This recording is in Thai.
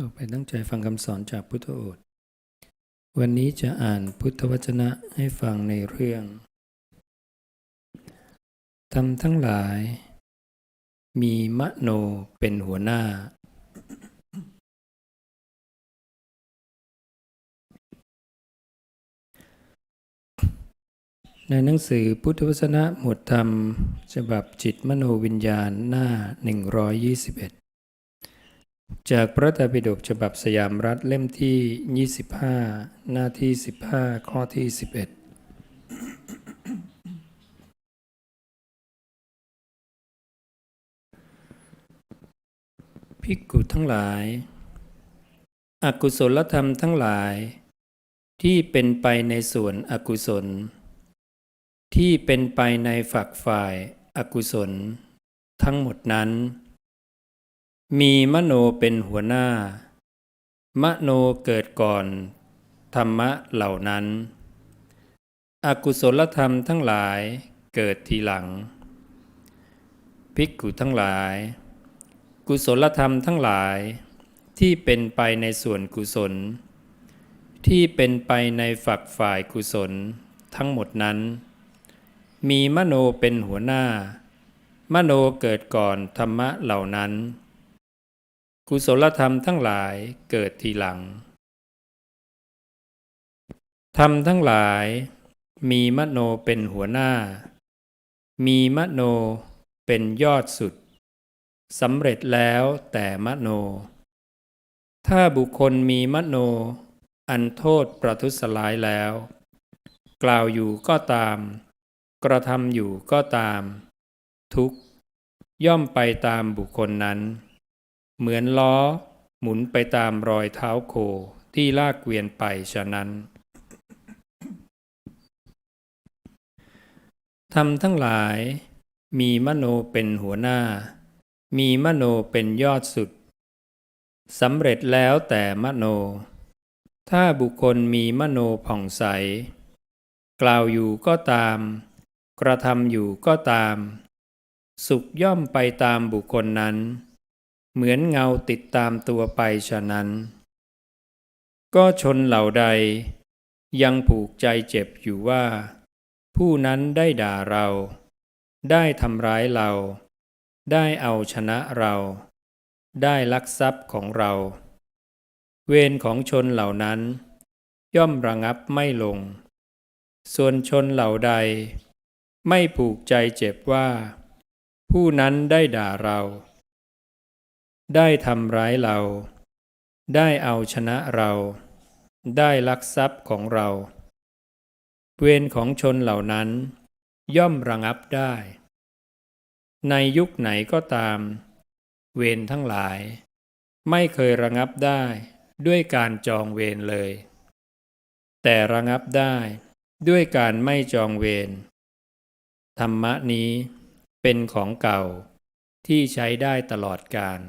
ต่อไปตั้งใจฟังคำสอนจากพุทธโอษฐ์วันนี้จะอ่านพุทธวจนะให้ฟังในเรื่องทำทั้งหลาย มีมโนเป็นหัวหน้า ในหนังสือพุทธวจนะหมวดธรรมฉบับจิตมโนวิญญาณหน้า 121 จากพระไตรปิฎกฉบับสยามรัฐเล่มที่ 25 หน้าที่ 15 ข้อที่ 11ภิกขุทั้งหลาย อกุศลธรรมทั้งหลาย ที่เป็นไปในส่วนอกุศล ที่เป็นไปในฝักฝ่ายอกุศล ทั้งหมดนั้น มีมโนเป็นหัวหน้า มโนเกิดก่อน ธรรมะเหล่านั้น อกุศลธรรมทั้งหลายเกิดทีหลัง ภิกขุทั้งหลาย กุศลธรรมทั้งหลาย ที่เป็นไปในส่วนกุศล ที่เป็นไปในฝักฝ่ายกุศลทั้งหมดนั้น มีมโนเป็นหัวหน้า มโนเกิดก่อนธรรมะเหล่านั้น กุศลธรรมทั้งหลายเกิดทีหลัง ธรรมทั้งหลายมีมโนเป็นหัวหน้า มีมโนเป็นยอดสุดสำเร็จแล้วแต่มโน ถ้าบุคคลมีมโน อันโทษประทุษร้ายแล้ว กล่าวอยู่ก็ตาม กระทำอยู่ก็ตาม ทุกย่อมไปตามบุคคลนั้น เหมือนล้อหมุนไปตามรอยเท้าโคที่ลากเกวียนไปฉะนั้นทำทั้งหลาย มีมโนเป็นหัวหน้า มีมโนเป็นยอดสุดสำเร็จแล้วแต่มโน ถ้าบุคคลมีมโนผ่องใส กล่าวอยู่ก็ตาม กระทำอยู่ก็ตาม สุขย่อมไปตามบุคคลนั้น เหมือนเงาติดตามตัวไปฉะนั้น ก็ชนเหล่าใด ยังผูกใจเจ็บอยู่ว่า ผู้นั้นได้ด่าเรา ได้ทำร้ายเรา ได้เอาชนะเรา ได้ลักทรัพย์ของเรา เวรของชนเหล่านั้น ย่อมระงับไม่ลง ส่วนชนเหล่าใด ไม่ผูกใจเจ็บว่า ผู้นั้นได้ด่าเรา ได้ทำร้ายเรา ได้เอาชนะเรา ได้ลักทรัพย์ของเรา เวรของชนเหล่านั้น ย่อมระงับได้ ในยุคไหนก็ตาม เวรทั้งหลาย ไม่เคยระงับได้ด้วยการจองเวรเลย แต่ระงับได้ด้วยการไม่จองเวรธรรมะนี้เป็นของเก่าที่ใช้ได้ตลอดกาล